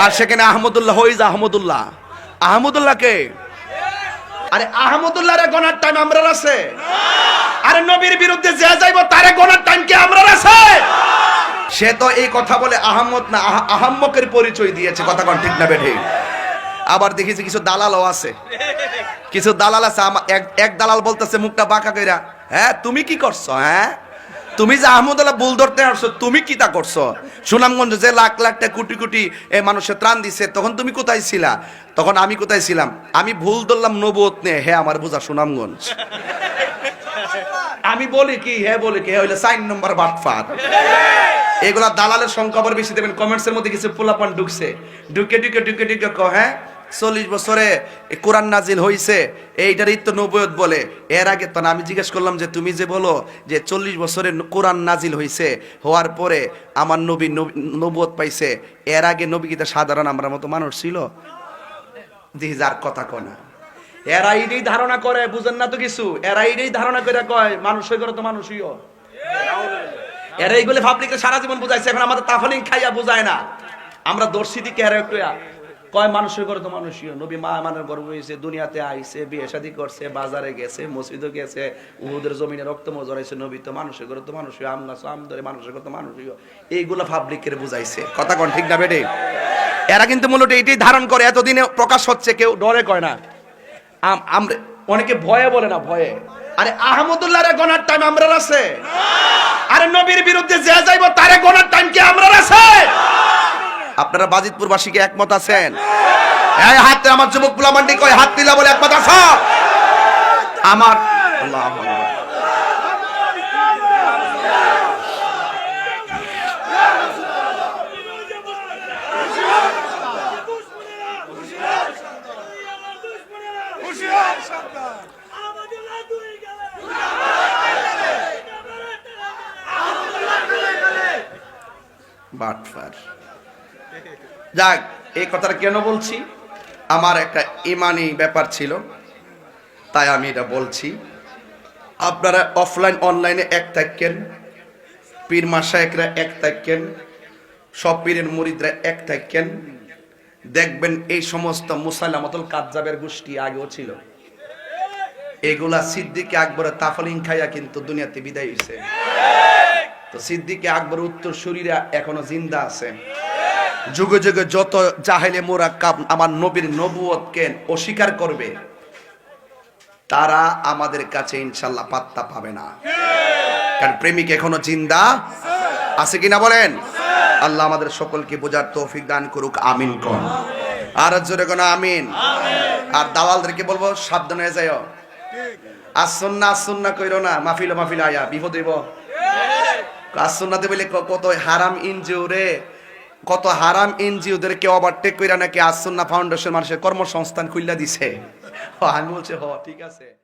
আর সেখানে আহমদুল্লাহ হইজ আহমদুল্লাহ। আহমদুল্লাহ কে? আরে আহমদুল্লাহ রে গনার টাইম আমরা আছে। আরে নবীর বিরুদ্ধে যে যাইব তারে গনার টাইম কি আমরা আছে? সে তো এই কথা বলে আহমদ না, আহ- আহাম্মকের পরিচয় দিয়েছে, কথা কোন ঠিক না বেঠে। আবার দেখেছি কিছু দালালও আছে। কিছু দালাল আছে এক দালাল বলতেছে মুখটা বাঁকা কইরা হ্যাঁ তুমি কি করছ হ্যাঁ? তুমি যে আহমদুল্লাহ বুল ধরতে আসছো, তুমি কি তা করছ? সুনামগঞ্জ যে লাখ লাখ টাকা কোটি কোটি এ মানুষের ত্রাণ দিছে, তখন তুমি কোথায় ছিলা? তখন আমি কোথায় ছিলাম? আমি ভুল ধরলাম নবুয়ত নিয়ে হ্যাঁ আমার বোঝা সুনামগঞ্জ। আমি বলি কি হ্যাঁ বলি কি হ্যাঁ হইলে সাইন নম্বর বাটফার। এগুলা দালালের সংখ্যা বেশি দেবেন কমেন্টস এর মধ্যে কিছু পোলাপান ঢুকছে। ঢুকে ঢুকে ঢুকে ঢুকে হ্যাঁ? চল্লিশ বছরে কোরআন নাজিল হইছে এইটারই তো নবয়ত বলে। এর আগে তো আমি জিজ্ঞেস করলাম যে তুমি যে বলো যে চল্লিশ বছরে কোরআন নাজিল হইছে, হওয়ার পরে আমার নবী নবী- নবুয়ত পাইছে, এর আগে নবী গীতা সাধারণ আমরা মতো মানুষ ছিল? যার কথা কনা এরা এইটাই ধারণা করে, বুঝেন না তো কিছু? এরা এইটাই ধারণা করে কয়, মানুষ হয়ে করে তো মানুষইও এরা এইগুলো পাবলিকে সারা জীবন বুঝাইছে, এখন আমাদের তাফালিং খাইয়া বুঝায় না। আমরা দর্শি দিকে এরা একটু কয় মানুষের করে তো মানুষই নবী মা আমাদের গর্ব হয়েছে দুনিয়াতে আইছে, বিয়ে শাদী করছে, বাজারে গেছে, মসজিদে গেছে, উহুদের জমিনে রক্ত মজরাইছে নবী তো মানুষের করে তো মানুষই আম গাছ, আম মানুষের করে তো মানুষই এইগুলো পাবলিকের বুঝাইছে। কথা কোন ঠিক না বেটে এরা কিন্তু মূলত এইটাই ধারণ করে, এতদিনে প্রকাশ হচ্ছে, কেউ ডরে কয় না। অনেকে ভয়ে বলে না, ভয়ে। আরে আহমদুল্লাহ রে গনার টাইম আমরা আছে। আরে নবীর বিরুদ্ধে যে যাইব, তারে গনার টাইম কি আমরা আছে? আপনারা বাজিতপুর বাসীকে একমত আছেন? এই হাতে আমার যুবক পুলা মান্ডি কয়, হাত দিলা বলে একমত আছো? আমার আল্লাহু। বাটফার। যাক, এই কথাটা কেন বলছি? আমার একটা ইমানি ব্যাপার ছিল, তাই আমি এটা বলছি। আপনারা অফলাইন অনলাইনে এক থাকেন, পীর মাসায়করা এক থাকেন, সব পীরের মুরিদরা এক থাকেন। দেখবেন এই সমস্ত মুসাইলামতুল কাজ্জাবের গোষ্ঠী আগেও ছিল। এগুলা সিদ্দিকে আকবরের তাফলিং খাইয়া কিন্তু দুনিয়াতে বিদায় হয়েছে তো সিদ্দিকে আকবর উত্তর শরীরা এখনও জিন্দা আছে। যুগে যুগে যত জাহেলে মোরা কাপ আমার নবীর নবুয়তকে অস্বীকার করবে, তারা আমাদের কাছে ইনশাল্লাহ পাত্তা পাবে না। কারণ প্রেমিক এখনও জিন্দা আছে কিনা বলেন? আল্লাহ আমাদের সকলকে বোঝার তৌফিক দান করুক, আমিন কর আর জোরে কোন আমিন? আর দালালদেরকে বলব, সাবধান হয়ে যায় আসন্না আসন্না কইরো না, মাহফিল মাহফিল আয়া, বিপদ হইব। আসন্নাতে বলে ক- কত হারাম এনজিও রে। কত হারাম এনজিওদের কেউ ওভারটেক কইরা নাকি আসন্না ফাউন্ডেশন মানুষের কর্মসংস্থান খুললা দিছে। আমি বলছি, হ, ঠিক আছে।